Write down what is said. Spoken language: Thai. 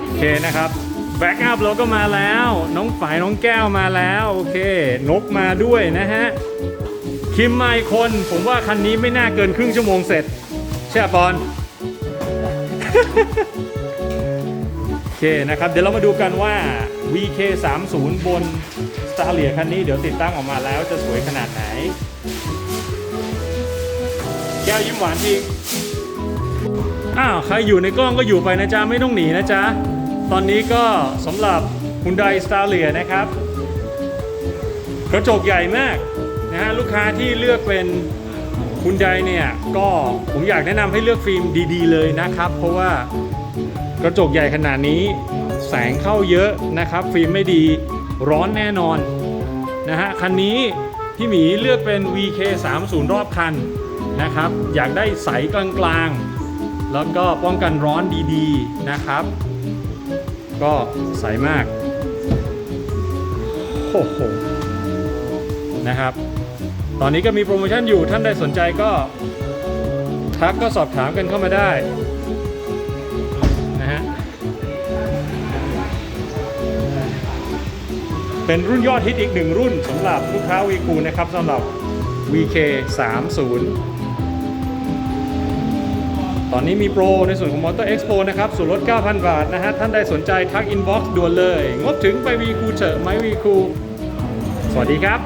โอเคนะครับแบ็กอัพเราก็มาแล้ว น้องฝ่ายน้องแก้วมาแล้ว โอเค นกมาด้วยนะฮะ คิมไมาคน ผมว่าคันนี้ไม่น่าเกินครึ่งชั่วโมงเสร็จใช่ปอน โอเคนะครับ เดี๋ยวเรามาดูกันว่า VK 3 0บน s t a r l i ยคันนี้เดี๋ยวติดตั้งออกมาแล้วจะสวยขนาดไหน แก้วยิ้มหวานทีอ้าวใครอยู่ในกล้องก็อยู่ไปนะจ๊ะไม่ต้องหนีนะจ๊ะตอนนี้ก็สำหรับ Hyundai s t a r l i a นะครับ กระจกใหญ่มากนะฮะลูกค้าที่เลือกเป็นคุณใดเนี่ยก็ผมอยากแนะนำให้เลือกฟิล์มดี ๆ เลยนะครับ เพราะว่ากระจกใหญ่ขนาดนี้ แสงเข้าเยอะนะครับ ฟิล์มไม่ดีร้อนแน่นอนนะฮะคันนี้พี่หมีเลือกเป็น VK 3 0รอบคัน นะครับ อยากได้ใสกลางๆ แล้วก็ป้องกันร้อนดีๆนะครับ ก็ใสมากโอ้โหนะครับ ตอนนี้ก็มีโปรโมชั่นอยู่ท่านใดสนใจก็ทักก็สอบถามกันเข้ามาได้นะฮะเป็นรุ่นยอดฮิตอีกหนึ่งรุ่นสำหรับลูกค้าวีคูนะครับสำหรับ VK 30 ตอนนี้มีโปรในส่วนของ Motor Expo นะครับส่วนลด 9,000 บาทนะฮะ ท่านใดสนใจทักอินบ็อกซ์ด่วนเลย งบถึงไปวีคูเฉอะไหมวีคู สวัสดีครับ